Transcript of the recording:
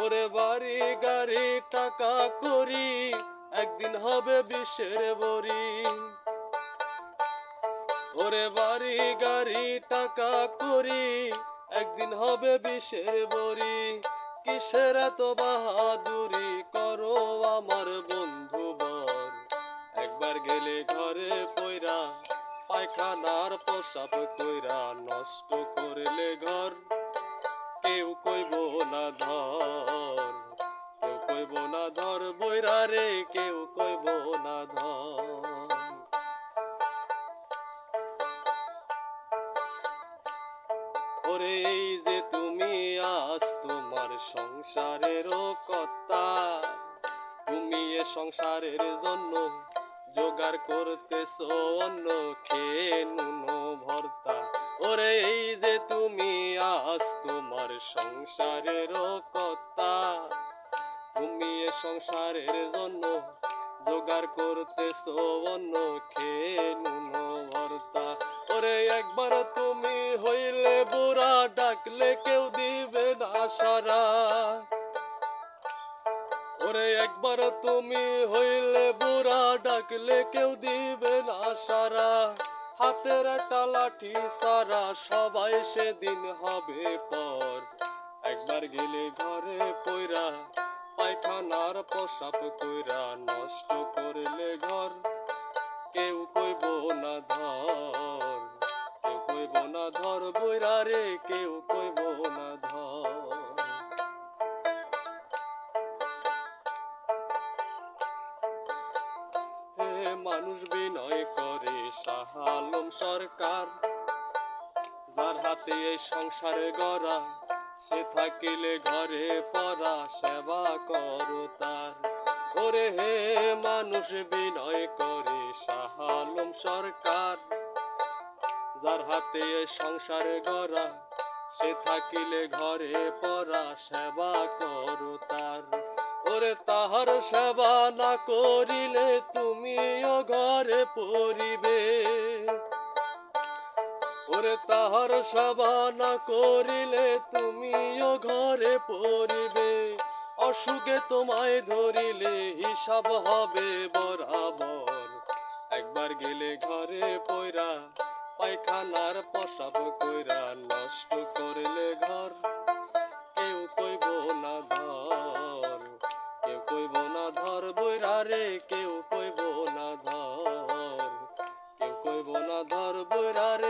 ওরে বাড়ি গাড়ি টাকা করি, একদিন হবে বিশ্বের বড়ি ওরে বাড়ি গাড়ি টাকা করি, একদিন হবে বিশ্বের বড়ি কিসের এত বাহাদুরি করো আমার বন্ধু বর। একবার গেলে ঘরে পয়রা পায়খানার প্রসাব কইরা নষ্ট করলে ঘর। কেউ কইব না ধর, কেউ কইব না ধর, বইরা রে, কেউ কইব না ধর। ওরে, এই যে তুমি আজ তোমার সংসারেরও কথা তুমি এ সংসারের জন্য জোগাড় করতেছো অন্য খেয়ে নুনো ভর্তা। ওরে এই যে তুমি আজ তোমার সংসারেরও কর্তা তুমি এ সংসারের জন্য জোগাড় করতেছো অন্য খেয়ে নুনো ভর্তা। ওরে একবার তুমি হইলে বুড়া, ডাকলে কেউ দিবে না সারা। ওরে একবার তুমি হইলে বুড়া, ডাকলে কেউ দিবে না সারা। হাতের একটা লাঠি সারা, সবাই সেদিন হবে পর। একবার গেলে ঘরে পইরা, পায়খানার প্রসাব কইরা নষ্ট করলে ঘর। কেউ কইব না ধর, কেউ কইব না ধর, বইরা রে, কেউ কইব না হে মানুষ বিনয় করে সাহালম সরকার। যার হাতে এই সংসারে গড়া, সে থাকিলে ঘরে পড়া, সেবা করো তার। ওরে হে মানুষ বিনয় করে সরকার। যার হাতে গড়া, সে থাকিলে ঘরে পড়া, সেবা করো তার। ওরে তাহার সেবা না করিলে তুমিও ঘরে পড়িবে। ওরে তাহার সেবা না করিলে তুমিও ঘরে পড়িবে। অসুখে তোমায় ধরিলে হিসাব হবে বরাবর। একবার গেলে ঘরে পয়রা পায়খানার প্রসাব কইরা নষ্ট করলে ঘর। কেউ কইব না ধর কেউ কইব না ধর কেউ কইব না ধর বইরা রে